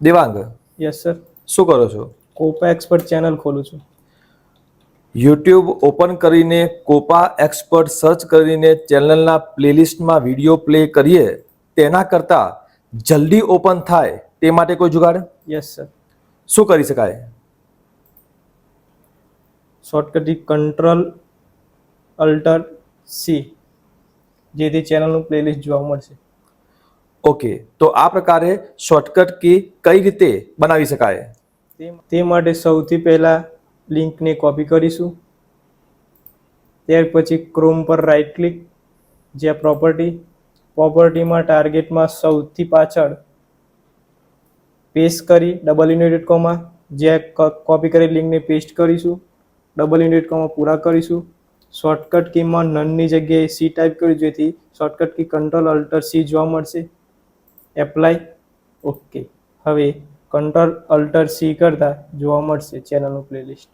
Devang? Yes sir શું કરો છો? કોપા એક્સપર્ટ ચેનલ ખોલું છું. યુટ્યુબ ઓપન કરીને કોપા એક્સપર્ટ સર્ચ કરીને ચેનલના પ્લેલિસ્ટમાં વીડિયો પ્લે કરીએ તેના કરતાં જલ્દી ઓપન થાય તે માટે કોઈ જુગાડ? યસ સર શું કરી શકાય? શોર્ટકટથી કંટ્રોલ અલ્ટર સી જેથી ચેનલનું પ્લેલિસ્ટ જોવા મળશે. ઓકે, તો આ પ્રકારે શોર્ટકટ કી કઈ રીતે બનાવી શકાય? તે માટે સૌથી પહેલાં લિંકને કોપી કરીશું. ત્યાર પછી ક્રોમ પર રાઈટ ક્લિક જ્યાં પ્રોપર્ટી પ્રોપર્ટીમાં ટાર્ગેટમાં સૌથી પાછળ પેસ્ટ કરી ડબલ યુનિટેડ કોમાં જ્યાં કોપી કરી લિંકને પેસ્ટ કરીશું. ડબલ યુનિટ કોમાં પૂરા કરીશું. શોર્ટકટ કીમાં નનની જગ્યાએ સી ટાઈપ કર્યું, જેથી shortcut key control alt C જોવા મળશે. એપ્લાય. ઓકે. હવે કંટ્રોલ અલ્ટર સી કરતાં જોવા મળશે ચેનલનું પ્લેલિસ્ટ